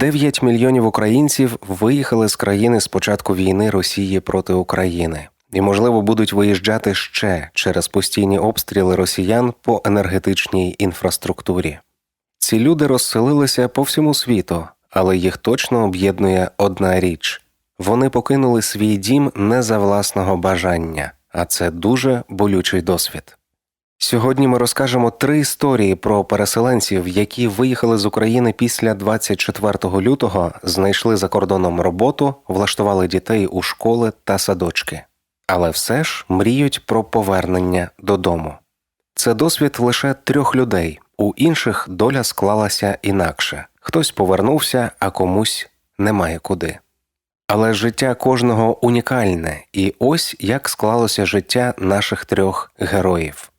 Понад 9 мільйонів українців виїхали з країни з початку війни Росії проти України і, можливо, будуть виїжджати ще через постійні обстріли росіян по енергетичній інфраструктурі. Ці люди розселилися по всьому світу, але їх точно об'єднує одна річ вони покинули свій дім не за власного бажання, а це дуже болючий досвід. Сьогодні ми розкажемо три історії про переселенців, які виїхали з України після 24 лютого, знайшли за кордоном роботу, влаштували дітей у школи та садочки, але все ж мріють про повернення додому. Це досвід лише трьох людей, у інших доля склалася інакше хтось повернувся, а комусь немає куди. Але життя кожного унікальне, і ось як склалося життя наших трьох героїв.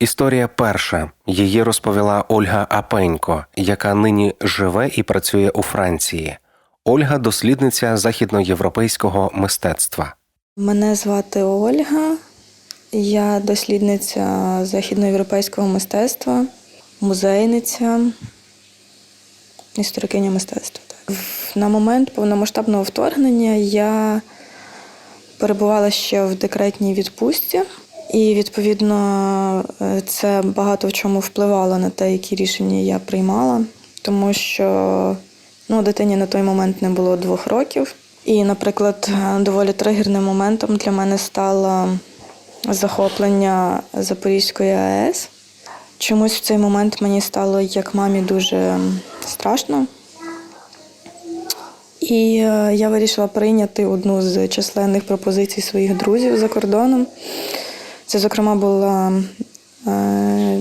Історія перша її розповіла Ольга Апенько, яка нині живе і працює у Франції. Ольга дослідниця західноєвропейського мистецтва. Мене звати Ольга, я дослідниця західноєвропейського мистецтва, музейниця, історикиня мистецтва. На момент повномасштабного вторгнення я перебувала ще в декретній відпустці, і відповідно е, це багато в чому впливало на те, які рішення я приймала, тому що ну, дитині на той момент не було двох років. І, наприклад, доволі тригерним моментом для мене стало захоплення Запорізької АЕС. Чомусь в цей момент мені стало як мамі дуже страшно. І е, я вирішила прийняти одну з численних пропозицій своїх друзів за кордоном. Це, зокрема, була е,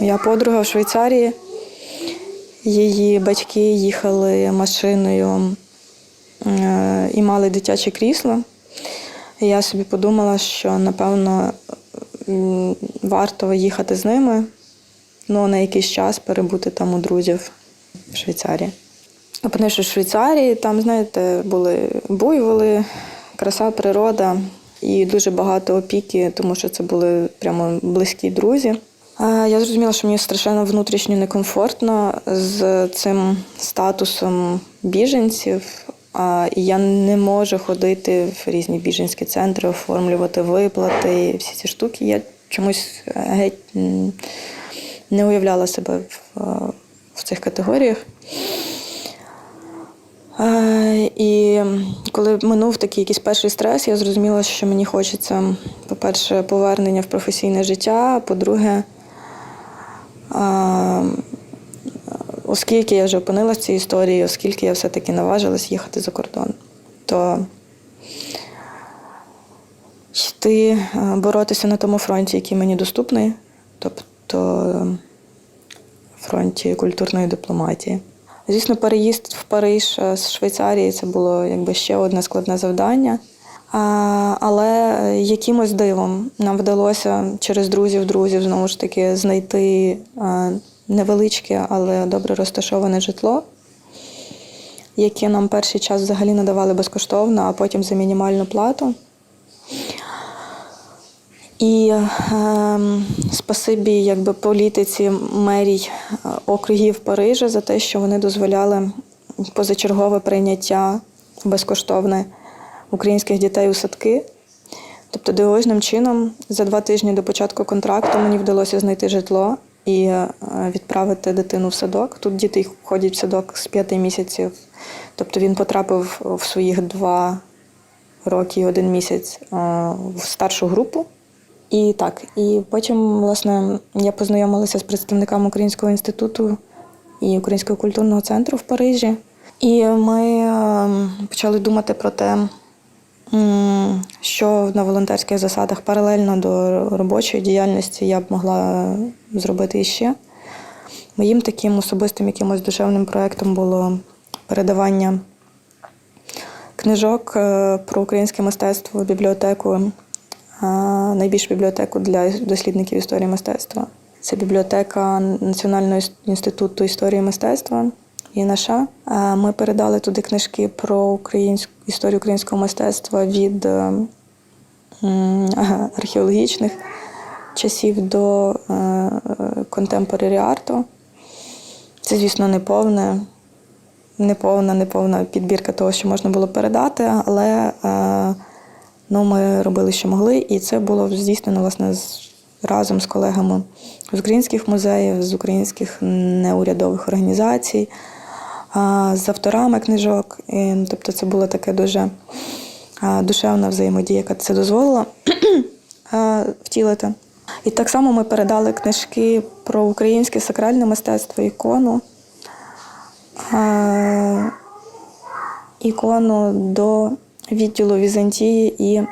моя подруга в Швейцарії. Її батьки їхали машиною е, і мали дитяче крісло. І я собі подумала, що напевно варто їхати з ними, ну на якийсь час перебути там у друзів в Швейцарії. Опинившись в Швейцарії, там, знаєте, були буйволи, краса природа і дуже багато опіки, тому що це були прямо близькі друзі. Я зрозуміла, що мені страшенно внутрішньо некомфортно з цим статусом біженців. І я не можу ходити в різні біженські центри, оформлювати виплати, і всі ці штуки. Я чомусь геть не уявляла себе в, в цих категоріях. Е, І коли минув такий якийсь перший стрес, я зрозуміла, що мені хочеться, по-перше, повернення в професійне життя, по-друге, е, оскільки я вже опинилася в цій історії, оскільки я все-таки наважилась їхати за кордон, то йти е, боротися на тому фронті, який мені доступний, тобто фронті культурної дипломатії. Звісно, переїзд в Париж е, з Швейцарії це було якби ще одне складне завдання. Але якимось дивом нам вдалося через друзів-друзів знову ж таки знайти невеличке, але добре розташоване житло, яке нам перший час взагалі надавали безкоштовно, а потім за мінімальну плату. І е, спасибі якби політиці мерій е, округів Парижа за те, що вони дозволяли позачергове прийняття безкоштовне українських дітей у садки. Тобто, дивовижним чином, за два тижні до початку контракту мені вдалося знайти житло і е, відправити дитину в садок. Тут діти ходять в садок з п'яти місяців. Тобто він потрапив в своїх два роки і один місяць е, в старшу групу. І так, і потім, власне, я познайомилася з представниками Українського інституту і Українського культурного центру в Парижі. І ми ем, почали думати про те, що на волонтерських засадах паралельно до робочої діяльності я б могла зробити іще. Моїм таким особистим якимось душевним проєктом було передавання книжок е, про українське мистецтво в бібліотеку найбільшу бібліотеку для дослідників історії мистецтва. Це бібліотека Національного інституту історії мистецтва ІНАША. Ми передали туди книжки про українську історію українського мистецтва від археологічних часів до контемпорарі арту. Це, звісно, не повне. неповна, неповна підбірка того, що можна було передати, але е, ну, ми робили, що могли, і це було здійснено власне разом з колегами з українських музеїв, з українських неурядових організацій, з авторами книжок. І, тобто це була така дуже душевна взаємодія, яка це дозволила втілити. І так само ми передали книжки про українське сакральне мистецтво, ікону. Ікону до відділу Візантії і е,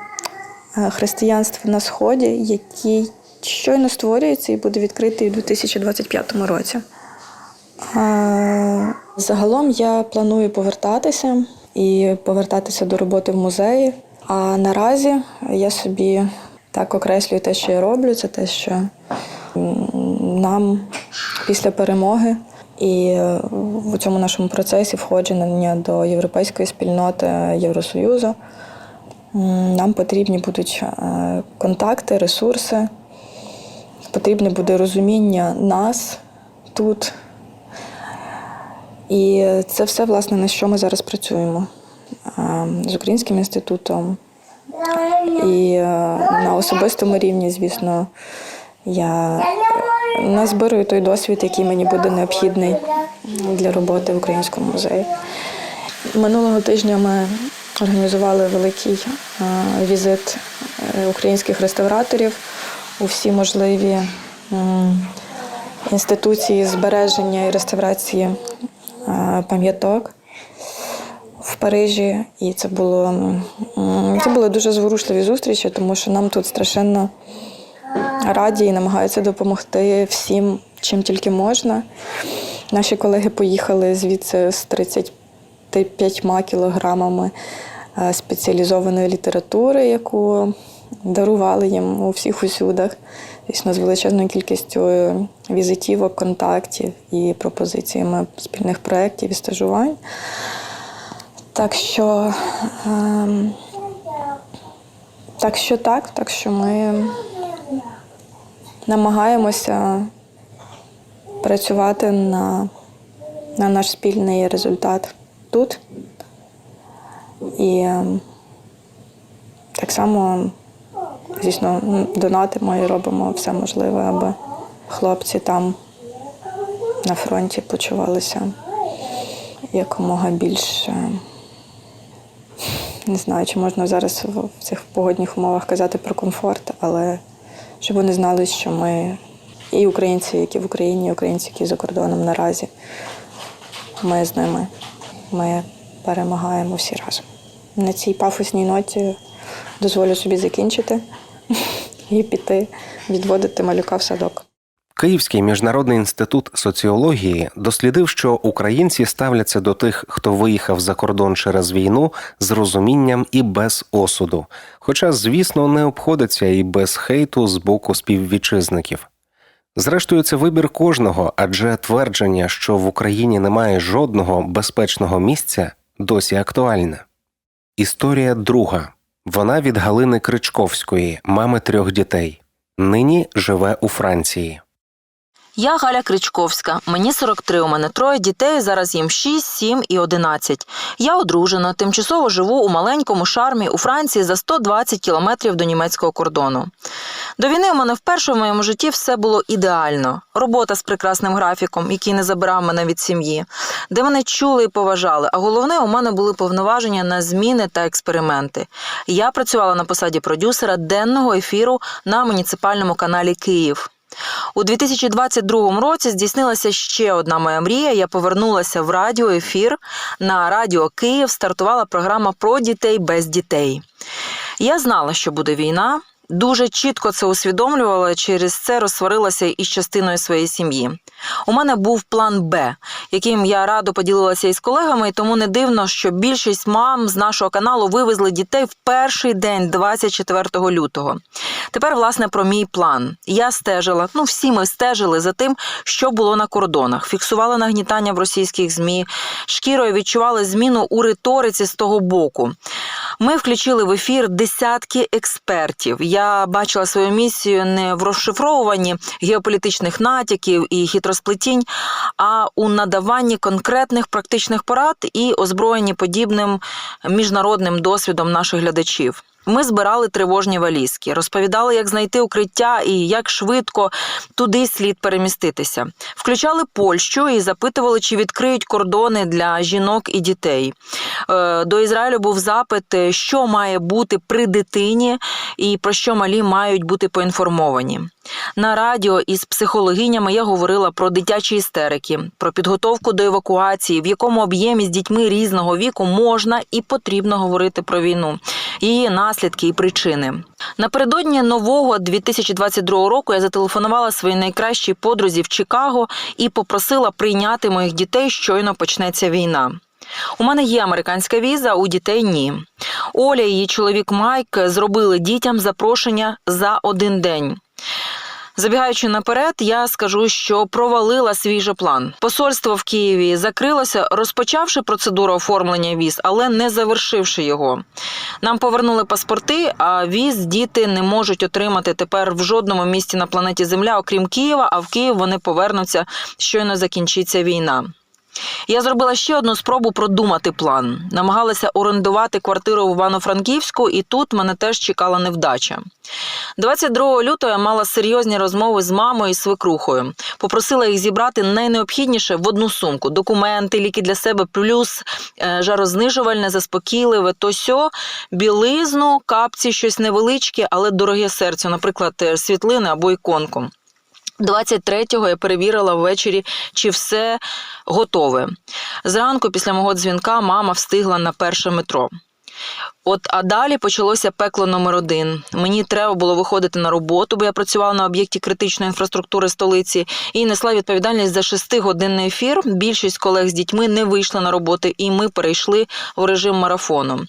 християнства на Сході, який щойно створюється і буде відкритий у 2025 році. Е, Загалом я планую повертатися і повертатися до роботи в музеї. А наразі я собі так окреслюю те, що я роблю, це те, що нам після перемоги і е, в цьому нашому процесі входження до європейської спільноти Євросоюзу нам потрібні будуть е, контакти, ресурси, потрібне буде розуміння нас тут. І це все, власне, на що ми зараз працюємо Е, з Українським інститутом. І на особистому рівні, звісно, я назбирую той досвід, який мені буде необхідний для роботи в Українському музеї. Минулого тижня ми організували великий е, візит е, українських реставраторів у всі можливі інституції збереження і реставрації е, пам'яток в Парижі. І це було це були дуже зворушливі зустрічі, тому що нам тут страшенно раді і намагаються допомогти всім, чим тільки можна. Наші колеги поїхали звідси з 35 кілограмами е, спеціалізованої літератури, яку дарували їм у всіх усюдах. Звісно, з величезною кількістю е, візитівок, контактів і пропозиціями спільних проєктів і стажувань. Так що, ем, так що так, так що ми намагаємося працювати на, на наш спільний результат тут. І ем, так само, звісно, донатимо і робимо все можливе, аби хлопці там на фронті почувалися якомога більше. Не знаю, чи можна зараз в в цих погодних умовах казати про комфорт, але щоб вони знали, що ми і українці, які в Україні, і українці, які за кордоном наразі, ми з ними. Ми перемагаємо всі разом. На цій пафосній ноті дозволю собі закінчити і піти відводити малюка в садок. Київський міжнародний інститут соціології дослідив, що українці ставляться до тих, хто виїхав за кордон через війну, з розумінням і без осуду. Хоча, звісно, не обходиться і без хейту з боку співвітчизників. Зрештою, це вибір кожного, адже твердження, що в Україні немає жодного безпечного місця, досі актуальне. Історія друга. Вона від Галини Кричковської, мами трьох дітей. Нині живе у Франції. Я Галя Кричковська. Мені 43, у мене троє дітей, зараз їм 6, 7 і 11. Я одружена, тимчасово живу у маленькому шармі у Франції за 120 кілометрів до німецького кордону. До війни у мене вперше в моєму житті все було ідеально. Робота з прекрасним графіком, який не забирав мене від сім'ї, де мене чули і поважали. А головне, у мене були повноваження на зміни та експерименти. Я працювала на посаді продюсера денного ефіру на муніципальному каналі Київ. У 2022 році здійснилася ще одна моя мрія. Я повернулася в радіоефір. На радіо Київ стартувала програма про дітей без дітей. Я знала, що буде війна. Дуже чітко це усвідомлювала, через це розсварилася із частиною своєї сім'ї. У мене був план Б, яким я радо поділилася із колегами, і тому не дивно, що більшість мам з нашого каналу вивезли дітей в перший день, 24 лютого. Тепер, власне, про мій план. Я стежила, ну всі ми стежили за тим, що було на кордонах, фіксували нагнітання в російських змі, шкірою відчували зміну у риториці з того боку. Ми включили в ефір десятки експертів. Я бачила свою місію не в розшифровуванні геополітичних натяків і хитросплетінь, а у надаванні конкретних практичних порад і озброєнні подібним міжнародним досвідом наших глядачів. Ми збирали тривожні валізки, розповідали, як знайти укриття і як швидко туди слід переміститися. Включали Польщу і запитували, чи відкриють кордони для жінок і дітей. Е, До Ізраїлю був запит, е, що має бути при дитині і про що малі мають бути поінформовані. На радіо із психологинями я говорила про дитячі істерики, про підготовку до евакуації, в якому об'ємі з дітьми різного віку можна і потрібно говорити про війну, її наслідки і причини. Напередодні нового 2022 року я зателефонувала своїй найкращій подрузі в Чикаго і попросила прийняти моїх дітей, щойно почнеться війна. У мене є американська віза, у дітей ні. Оля і її чоловік Майк зробили дітям запрошення за один день. Забігаючи наперед, я скажу, що провалила свій же план. Посольство в Києві закрилося, розпочавши процедуру оформлення віз, але не завершивши його. Нам повернули паспорти, а віз діти не можуть отримати тепер в жодному місті на планеті Земля, окрім Києва. А в Київ вони повернуться щойно закінчиться війна. Я зробила ще одну спробу продумати план. Намагалася орендувати квартиру в Івано-Франківську, і тут мене теж чекала невдача. 22 лютого я мала серйозні розмови з мамою і свекрухою. Попросила їх зібрати найнеобхідніше в одну сумку: документи, ліки для себе, плюс е, жарознижувальне, заспокійливе, то сьо, білизну, капці, щось невеличке, але дороге серцю, наприклад, е, світлини або іконку. 23-го я перевірила ввечері, чи все готове. Зранку, після мого дзвінка, мама встигла на перше метро. От а далі почалося пекло номер один. Мені треба було виходити на роботу, бо я працювала на об'єкті критичної інфраструктури столиці і несла відповідальність за шестигодинний ефір. Більшість колег з дітьми не вийшли на роботу, і ми перейшли в режим марафону.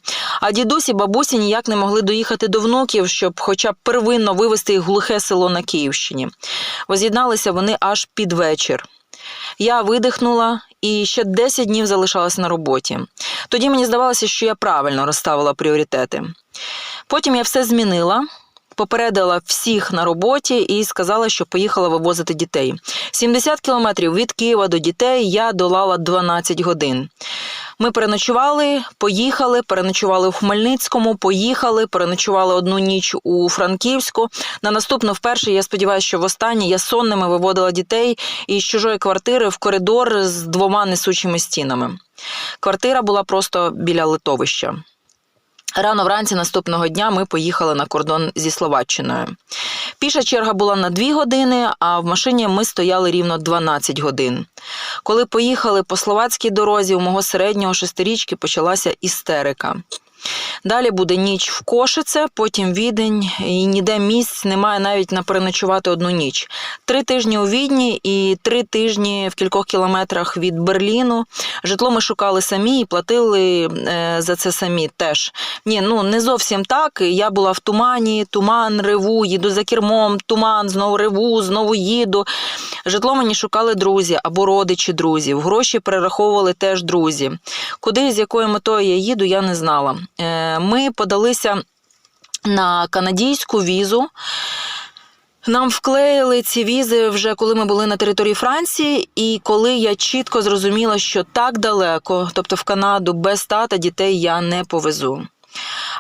А дідусі, бабусі ніяк не могли доїхати до внуків, щоб, хоча б первинно вивезти їх глухе село на Київщині. Воз'єдналися вони аж під вечір. Я видихнула і ще 10 днів залишалася на роботі. Тоді мені здавалося, що я правильно розставила пріоритети. Потім я все змінила. Попередила всіх на роботі і сказала, що поїхала вивозити дітей. 70 кілометрів від Києва до дітей я долала 12 годин. Ми переночували, поїхали, переночували в Хмельницькому, поїхали, переночували одну ніч у Франківську. На наступну вперше я сподіваюся, що востаннє я сонними виводила дітей із чужої квартири в коридор з двома несучими стінами. Квартира була просто біля литовища. Рано вранці наступного дня ми поїхали на кордон зі Словаччиною. Піша черга була на 2 години, а в машині ми стояли рівно 12 годин. Коли поїхали по словацькій дорозі, у мого середнього шестирічки почалася істерика. Далі буде ніч в Кошице, потім Відень, і ніде місць немає навіть на переночувати одну ніч. Три тижні у Відні і три тижні в кількох кілометрах від Берліну. Житло ми шукали самі і платили е, за це самі теж. Ні, ну не зовсім так. Я була в тумані, туман, реву, їду за кермом, туман, знову реву, знову їду. Житло мені шукали друзі або родичі друзів. Гроші перераховували теж друзі. Куди з якою метою я їду, я не знала. Е, Ми подалися на канадійську візу. Нам вклеїли ці візи вже коли ми були на території Франції, і коли я чітко зрозуміла, що так далеко, тобто в Канаду, без тата дітей я не повезу.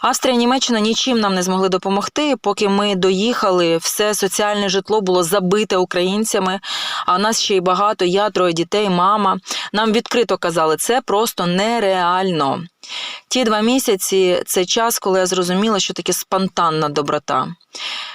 Австрія, Німеччина нічим нам не змогли допомогти. Поки ми доїхали, все соціальне житло було забите українцями. А нас ще й багато. Я троє дітей, мама. Нам відкрито казали, це просто нереально. Ті два місяці це час, коли я зрозуміла, що таке спонтанна доброта.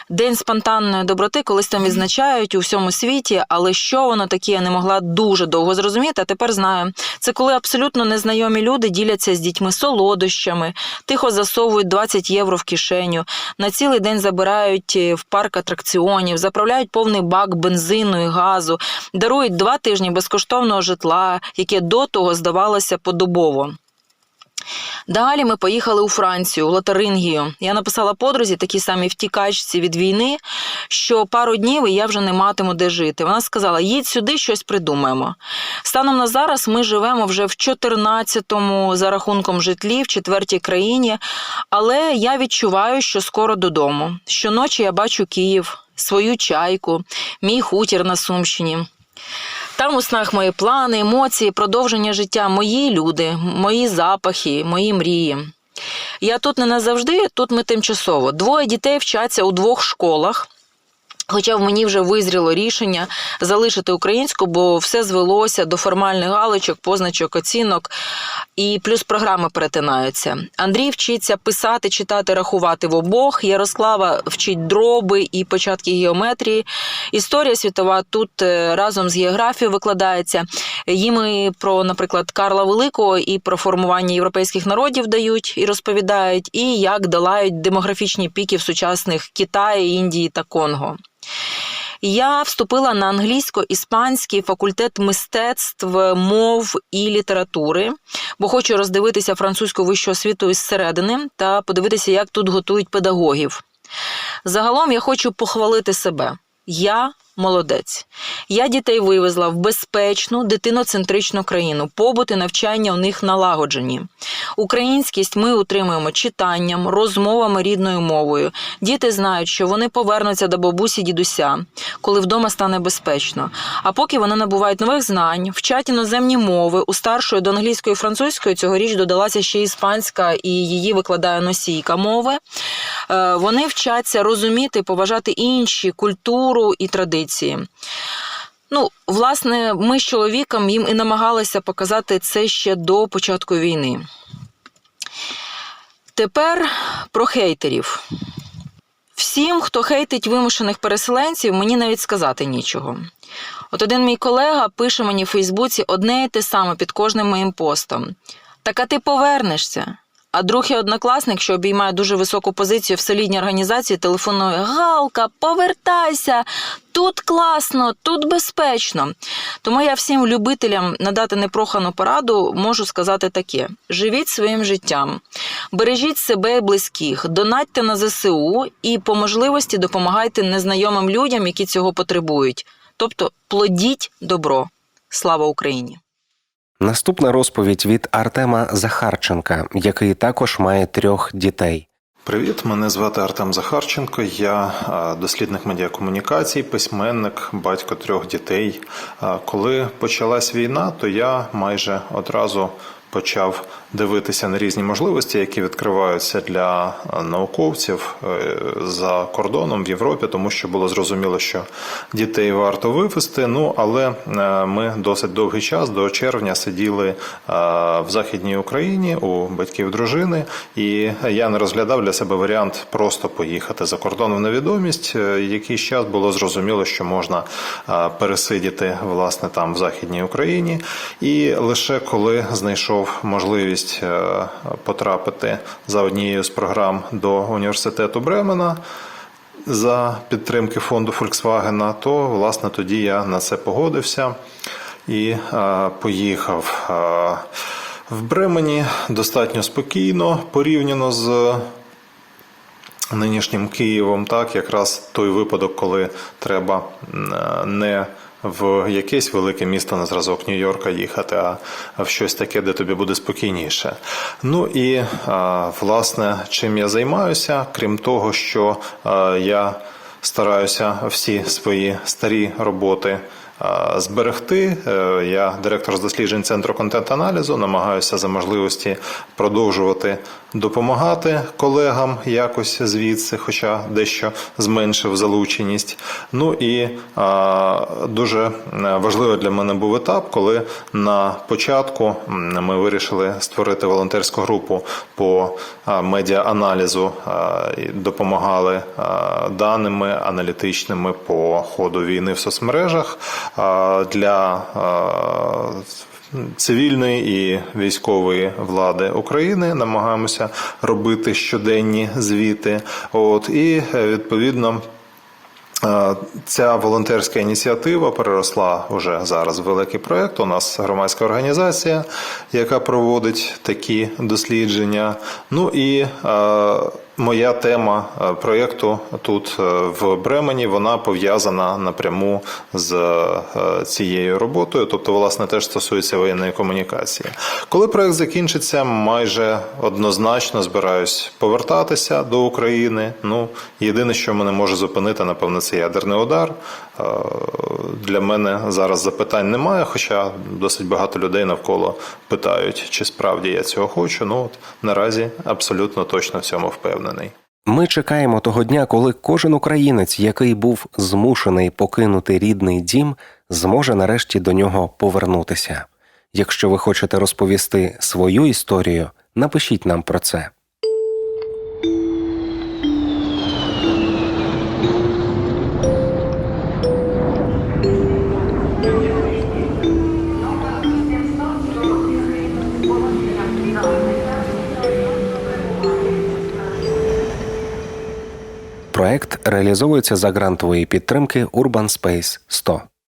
День спонтанної доброти колись там відзначають у всьому світі, але що воно таке, я не могла дуже довго зрозуміти, а тепер знаю. Це коли абсолютно незнайомі люди діляться з дітьми солодощами, тихо засовують 20 євро в кишеню, на цілий день забирають в парк атракціонів, заправляють повний бак бензину і газу, дарують два тижні безкоштовного житла, яке до того здавалося подобово. Далі ми поїхали у Францію, у Лотарингію. Я написала подрузі, такій самій втікачці від війни, що пару днів і я вже не матиму де жити. Вона сказала: їдь сюди, щось придумаємо. Станом на зараз ми живемо вже в 14-му за рахунком житлі, в четвертій країні, але я відчуваю, що скоро додому. Щоночі я бачу Київ, свою чайку, мій хутір на Сумщині. Там у снах мої плани, емоції, продовження життя, мої люди, мої запахи, мої мрії. Я тут не назавжди, тут ми тимчасово. Двоє дітей вчаться у двох школах. Хоча в мені вже визріло рішення залишити українську, бо все звелося до формальних галочок, позначок, оцінок, і плюс програми перетинаються. Андрій вчиться писати, читати, рахувати в обох. Ярослава вчить дроби і початки геометрії. Історія світова тут е, разом з географією викладається. Їм і про, наприклад, Карла Великого і про формування європейських народів дають і розповідають, і як долають демографічні піки в сучасних Китаї, Індії та Конго. Я вступила на англійсько-іспанський факультет мистецтв, мов і літератури, бо хочу роздивитися французьку вищу освіту із середини та подивитися, як тут готують педагогів. Загалом я хочу похвалити себе. Я молодець. Я дітей вивезла в безпечну дитиноцентричну країну. Побут і навчання у них налагоджені. Українськість ми утримуємо читанням, розмовами рідною мовою. Діти знають, що вони повернуться до бабусі дідуся, коли вдома стане безпечно. А поки вони набувають нових знань, вчать іноземні мови. У старшої до англійської і французької цьогоріч додалася ще іспанська, і її викладає носійка мови. Е, Вони вчаться розуміти поважати інші культуру і традиції. Ну, власне, ми з чоловіком їм і намагалися показати це ще до початку війни. Тепер про хейтерів. Всім, хто хейтить вимушених переселенців, мені навіть сказати нічого. От один мій колега пише мені в Фейсбуці одне і те саме під кожним моїм постом. Так а ти повернешся. А друг і однокласник, що обіймає дуже високу позицію в солідній організації, телефонує: Галка, повертайся! Тут класно, тут безпечно. Тому я всім любителям надати непрохану пораду можу сказати таке: живіть своїм життям, бережіть себе і близьких, донатьте на ЗСУ і по можливості допомагайте незнайомим людям, які цього потребують. Тобто плодіть добро. Слава Україні! Наступна розповідь від Артема Захарченка, який також має трьох дітей. Привіт, мене звати Артем Захарченко. Я дослідник медіакомунікацій, письменник, батько трьох дітей. Коли почалась війна, то я майже одразу почав дивитися на різні можливості, які відкриваються для науковців е, за кордоном в Європі, тому що було зрозуміло, що дітей варто вивезти. Ну але е, ми досить довгий час до червня сиділи е, в західній Україні у батьків дружини, і я не розглядав для себе варіант просто поїхати за кордон в невідомість. Е, Якийсь час було зрозуміло, що можна е, пересидіти власне там в західній Україні, і лише коли знайшов можливість е, потрапити за однією з програм до університету Бремена за підтримки фонду Volkswagen, то власне тоді я на це погодився і е, поїхав. Е, в Бремені достатньо спокійно порівняно з нинішнім Києвом, так якраз той випадок, коли треба не в якесь велике місто на зразок Нью-Йорка їхати, а в щось таке, де тобі буде спокійніше. Ну і власне, чим я займаюся, крім того, що я стараюся всі свої старі роботи. Зберегти Е, я директор з досліджень центру контент-аналізу, намагаюся за можливості продовжувати допомагати колегам якось звідси, хоча дещо зменшив залученість. Ну і а, дуже важливий для мене був етап, коли на початку ми вирішили створити волонтерську групу по медіааналізу, і допомагали даними аналітичними по ходу війни в соцмережах для цивільної і військової влади України намагаємося робити щоденні звіти. От і е, відповідно. Е, Ця волонтерська ініціатива переросла вже зараз в великий проєкт. У нас громадська організація, яка проводить такі дослідження. Ну і е, моя тема е, проєкту тут е, в Бремені вона пов'язана напряму з е, цією роботою, тобто, власне, теж стосується воєнної комунікації. Коли проєкт закінчиться, майже однозначно збираюсь повертатися до України. Ну, єдине, що мене може зупинити, напевно, це ядерний удар. Для мене зараз запитань немає, хоча досить багато людей навколо питають, чи справді я цього хочу. Ну от наразі абсолютно точно в цьому впевнений. Ми чекаємо того дня, коли кожен українець, який був змушений покинути рідний дім, зможе нарешті до нього повернутися. Якщо ви хочете розповісти свою історію, напишіть нам про це. Проект реалізовується за грантової підтримки Urban Space 100.